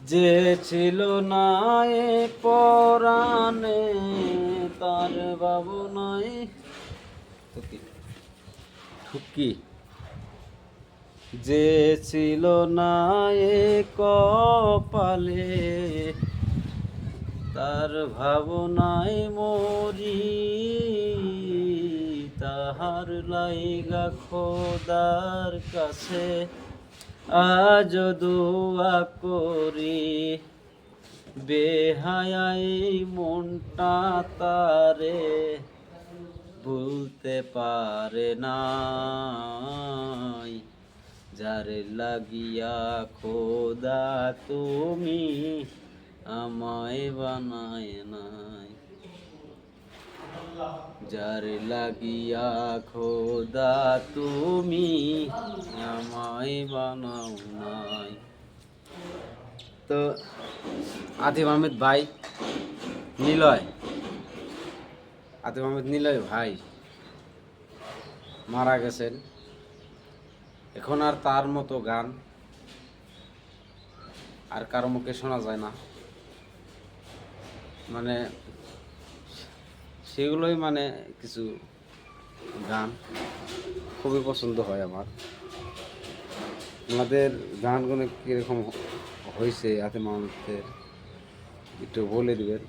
যে ছিল না এ পরাণে, তার বাবু নাই। ঠুকি যে ছিল না এ কপালে, তার ভাবনায় মরি, তাহার লাইগা খোদার কাছে। আজ দোয়া করি। বেহায়াই মনটা তারে ভুলতে পারে নাই। যারে লাগিয়া খোদা তুমি আমায় বানায় নাই। যারে লাগিয়া খোদা, তুমি আমায় বানাও নাই। তো আতিফ আহমেদ ভাই, নিলয়। আতিফ আহমেদ নিলয় ভাই মারা গেছেন। এখন আর তার মতো গান আর কারও মুখে শোনা যায় না। মানে সেগুলোই মানে কিছু গান খুবই পছন্দ হয় আমার। আমাদের গানগুলো কীরকম হয়েছে হাতে মানুষদের একটু বলে দিবেন?